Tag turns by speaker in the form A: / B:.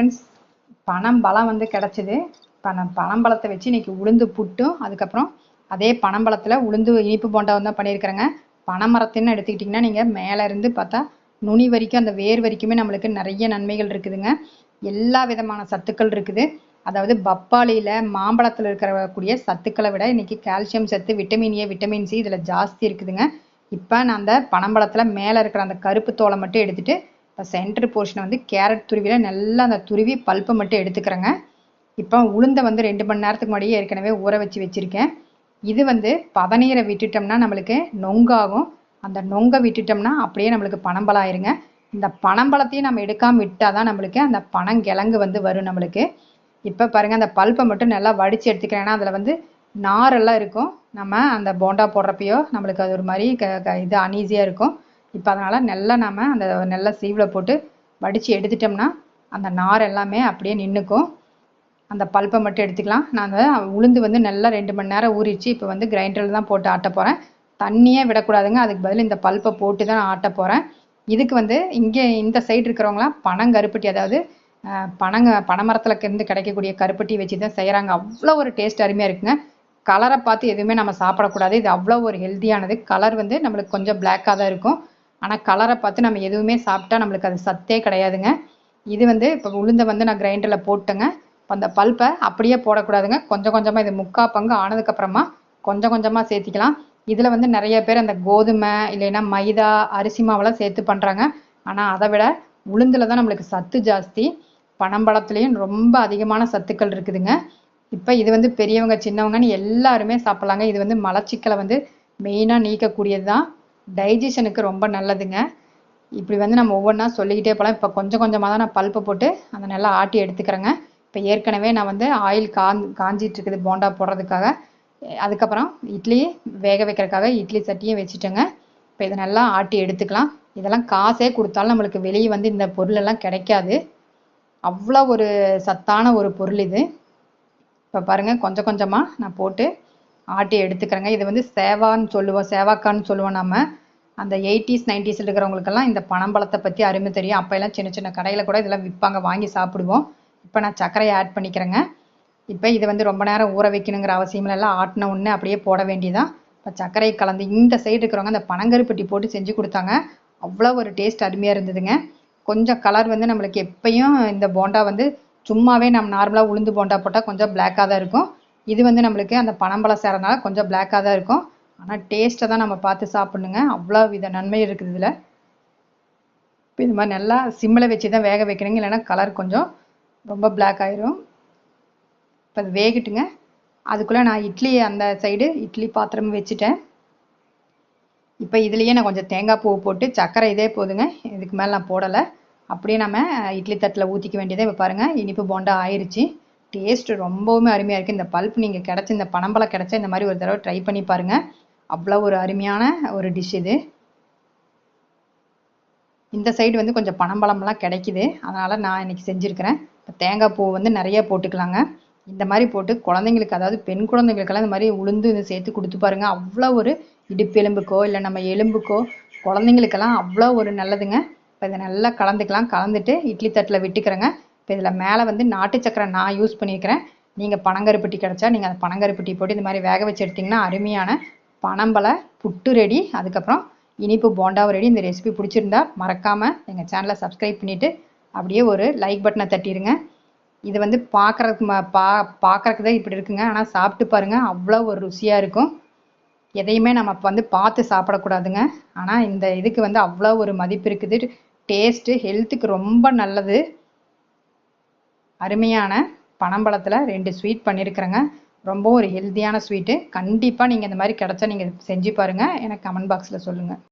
A: Friends பனம் பழம் வந்து கிடச்சிது. பனம் பனம்பழத்தை வச்சு இன்னைக்கு உளுந்து புட்டும் அதுக்கப்புறம் அதே பனம்பழத்தில் உளுந்து இனிப்பு போண்டா வந்து பண்ணியிருக்கிறேங்க. பனைமரத்துன்னு எடுத்துக்கிட்டிங்கன்னா நீங்கள் மேலே இருந்து பார்த்தா நுனி வரைக்கும் அந்த வேர் வரைக்குமே நம்மளுக்கு நிறைய நன்மைகள் இருக்குதுங்க. எல்லா விதமான சத்துக்கள் இருக்குது. அதாவது பப்பாளியில் மாம்பழத்தில் இருக்கக்கூடிய சத்துக்களை விட இன்னைக்கு கால்சியம் சத்து விட்டமின் ஏ விட்டமின் சி இதில் ஜாஸ்தி இருக்குதுங்க. இப்போ நான் அந்த பனம்பழத்தில் மேலே இருக்கிற அந்த கருப்பு தோலை மட்டும் எடுத்துட்டு சென்டர் போர்ஷனை வந்து கேரட் துருவியில் நல்லா அந்த துருவி பல்ப்பை மட்டும் எடுத்துக்கிறேங்க. இப்போ உளுந்தை வந்து ரெண்டு மணி நேரத்துக்கு முன்னாடியே ஏற்கனவே ஊற வச்சு வச்சுருக்கேன். இது வந்து பதநீரை விட்டுட்டோம்னா நம்மளுக்கு நொங்காகும். அந்த நொங்கை விட்டுட்டோம்னா அப்படியே நம்மளுக்கு பனம்பலாயிருங்க ஆயிருங்க இந்த பனம்பழத்தையும் நம்ம எடுக்காமல் விட்டால் தான் நம்மளுக்கு அந்த பனங்கிழங்கு வந்து வரும் நம்மளுக்கு. இப்போ பாருங்கள் அந்த பல்ப்பை மட்டும் நல்லா வடித்து எடுத்துக்கிறேன் ஏன்னா அதில் வந்து நாரெல்லாம் இருக்கும். நம்ம அந்த போண்டா போடுறப்பயோ நம்மளுக்கு அது ஒரு மாதிரி க க இது அனீஸியாக இருக்கும். இப்போ அதனால் நல்லா நம்ம அந்த நல்லா சீவில் போட்டு வடித்து எடுத்துட்டோம்னா அந்த நார் எல்லாமே அப்படியே நின்றுக்கும் அந்த பல்ப்பை மட்டும் எடுத்துக்கலாம். நான் வந்து உளுந்து வந்து நல்லா ரெண்டு மணி நேரம் ஊறிச்சு இப்போ வந்து கிரைண்டரில் தான் போட்டு ஆட்ட போகிறேன் தண்ணியே விடக்கூடாதுங்க. அதுக்கு பதில் இந்த பல்ப்பை போட்டு தான் ஆட்ட போகிறேன் இதுக்கு வந்து இங்கே இந்த சைடு இருக்கிறவங்களாம் பனங்கருப்பட்டி அதாவது பனங்க பனைமரத்தில் இருந்து கிடைக்கக்கூடிய கருப்பட்டி வச்சு தான் செய்கிறாங்க அவ்வளோ ஒரு டேஸ்ட் அருமையாக இருக்குங்க. கலரை பார்த்து எதுவுமே நம்ம சாப்பிடக்கூடாது. இது அவ்வளோ ஒரு ஹெல்த்தியானது கலர் வந்து நம்மளுக்கு கொஞ்சம் பிளாக்காக தான் இருக்கும். ஆனால் கலரை பார்த்து நம்ம எதுவுமே சாப்பிட்டா நம்மளுக்கு அது சத்தே கிடையாதுங்க. இது வந்து இப்போ உளுந்தை வந்து நான் கிரைண்டரில் போட்டுங்க. இப்போ அந்த பல்ப்பை அப்படியே போடக்கூடாதுங்க. கொஞ்சம் கொஞ்சமாக இது முக்கா பங்கு ஆனதுக்கப்புறமா கொஞ்சம் கொஞ்சமாக சேர்த்திக்கலாம். இதில் வந்து நிறைய பேர் அந்த கோதுமை இல்லைன்னா மைதா அரிசி மாவெல்லாம் சேர்த்து பண்ணுறாங்க ஆனால் அதை விட உளுந்தில் தான் நம்மளுக்கு சத்து ஜாஸ்தி. பனம்பழத்துலேயும் ரொம்ப அதிகமான சத்துக்கள் இருக்குதுங்க. இப்போ இது வந்து பெரியவங்க சின்னவங்கன்னு எல்லாருமே சாப்பிட்லாங்க. இது வந்து மலச்சிக்கலை வந்து மெயினாக நீக்கக்கூடியது தான் டைஜஷனுக்கு ரொம்ப நல்லதுங்க. இப்படி வந்து நம்ம ஒவ்வொன்றா சொல்லிக்கிட்டே போகலாம் இப்போ கொஞ்சம் கொஞ்சமாக தான் நான் பல்ப்பை போட்டு அதை நல்லா ஆட்டி எடுத்துக்கிறேங்க. இப்போ ஏற்கனவே நான் வந்து ஆயில் காந் காஞ்சிட்டு இருக்குது போண்டா போடுறதுக்காக. அதுக்கப்புறம் இட்லி வேக வைக்கிறதுக்காக இட்லி சட்டியும் வச்சுட்டேங்க. இப்போ இதை நல்லா ஆட்டி எடுத்துக்கலாம். இதெல்லாம் காசே கொடுத்தாலும் நம்மளுக்கு வெளியே வந்து இந்த பொருளெல்லாம் கிடைக்காது. அவ்வளோ ஒரு சத்தான ஒரு பொருள் இது. இப்போ பாருங்கள் கொஞ்சம் கொஞ்சமாக நான் போட்டு ஆட்டி எடுத்துக்கிறேங்க. இது வந்து சேவான்னு சொல்லுவோம் சேவாக்கான்னு சொல்லுவோம் நம்ம அந்த எயிட்டிஸ் நைன்டிஸில் இருக்கிறவங்களுக்கெல்லாம் இந்த பனம்பழத்தை பற்றி அருமை தெரியும். அப்போ எல்லாம் சின்ன சின்ன கடையில் கூட இதெல்லாம் விற்பாங்க வாங்கி சாப்பிடுவோம். இப்போ நான் சர்க்கரையை ஆட் பண்ணிக்கிறேங்க. இப்போ இதை வந்து ரொம்ப நேரம் ஊற வைக்கணுங்கிற அவசியம் எல்லாம் ஆட்டின உடனே அப்படியே போட வேண்டியதான் இப்போ சர்க்கரை கலந்து இந்த சைடு இருக்கிறவங்க அந்த பனங்கருப்பட்டி போட்டு செஞ்சு கொடுத்தாங்க. அவ்வளோ ஒரு டேஸ்ட் அருமையாக இருந்ததுங்க. கொஞ்சம் கலர் வந்து நம்மளுக்கு எப்பயும் இந்த போண்டா வந்து சும்மாவே நம்ம நார்மலாக உளுந்து போண்டா போட்டால் கொஞ்சம் பிளாக்காக தான் இருக்கும். இது வந்து நம்மளுக்கு அந்த பனம்பழம் சேரனால கொஞ்சம் பிளாக்காக தான் இருக்கும். ஆனால் டேஸ்ட்டை தான் நம்ம பார்த்து சாப்பிட்ணுங்க. அவ்வளோ வித நன்மை இருக்குது இதில். இப்போ இது மாதிரி நல்லா சிம்மில் வச்சு தான் வேக வைக்கணுங்க. இல்லைன்னா கலர் கொஞ்சம் ரொம்ப பிளாக் ஆயிரும். இப்போ அது வேகட்டுங்க. அதுக்குள்ளே நான் இட்லி அந்த சைடு இட்லி பாத்திரம் வச்சுட்டேன். இப்போ இதுலேயே நான் கொஞ்சம் தேங்காய் பூ போட்டு சர்க்கரை இதே போதுங்க. இதுக்கு மேலே நான் போடலை. அப்படியே நம்ம இட்லி தட்டில் ஊற்றிக்க வேண்டியதே இப்போ பாருங்கள் இனிப்பு போண்டா ஆயிடுச்சு டேஸ்ட் ரொம்பவுமே அருமையாக இருக்குது இந்த பல்ப் நீங்கள் கிடச்சி இந்த பனம்பழம் கிடச்சா இந்த மாதிரி ஒரு தடவை ட்ரை பண்ணி பாருங்கள் அவ்வளோ ஒரு அருமையான ஒரு டிஷ் இது. இந்த சைடு வந்து கொஞ்சம் பனம்பழம்லாம் கிடைக்குது. அதனால் நான் இன்னைக்கு செஞ்சுருக்கிறேன். இப்போ தேங்காய் பூ வந்து நிறைய போட்டுக்கலாங்க. இந்த மாதிரி போட்டு குழந்தைங்களுக்கு அதாவது பெண் குழந்தைங்களுக்கெல்லாம் இந்த மாதிரி உளுந்து இது சேர்த்து கொடுத்து பாருங்க. அவ்வளோ ஒரு இடுப்பெலும்புக்கோ இல்லை நம்ம எலும்புக்கோ குழந்தைங்களுக்கெல்லாம் அவ்வளோ ஒரு நல்லதுங்க. இப்போ இதை நல்லா கலந்துக்கலாம். கலந்துட்டு இட்லி தட்டில் விட்டுக்கிறேங்க. இப்போ இதில் மேலே வந்து நாட்டு சக்கரை நான் யூஸ் பண்ணியிருக்கிறேன் நீங்கள் பனங்கருப்பட்டி கிடச்சா நீங்கள் அந்த பனங்கருப்பட்டி போட்டு இந்த மாதிரி வேக வச்சு எடுத்திங்கன்னா அருமையான பனம்பழ புட்டு ரெடி. அதுக்கப்புறம் இனிப்பு போண்டாவும் ரெடி. இந்த ரெசிபி பிடிச்சிருந்தா மறக்காமல் எங்கள் சேனலை சப்ஸ்கிரைப் பண்ணிவிட்டு அப்படியே ஒரு லைக் பட்டனை தட்டிடுங்க இது வந்து பார்க்குறதுக்கு ம பா பார்க்குறதுக்கு தான் இப்படி இருக்குங்க. ஆனால் சாப்பிட்டு பாருங்கள் அவ்வளோ ஒரு ருசியாக இருக்கும். எதையுமே நம்ம இப்போ வந்து பார்த்து சாப்பிடக்கூடாதுங்க. ஆனால் இந்த இதுக்கு வந்து அவ்வளோ ஒரு மதிப்பு இருக்குது. டேஸ்ட்டு ஹெல்த்துக்கு ரொம்ப நல்லது. அருமையான பனம்பழத்தில் ரெண்டு ஸ்வீட் பண்ணியிருக்கிறேங்க ரொம்ப ஒரு ஹெல்த்தியான ஸ்வீட்டு கண்டிப்பாக நீங்கள் இந்த மாதிரி கிடச்சா நீங்கள் செஞ்சு பாருங்கள் எனக்கு கமெண்ட் பாக்ஸில் சொல்லுங்கள்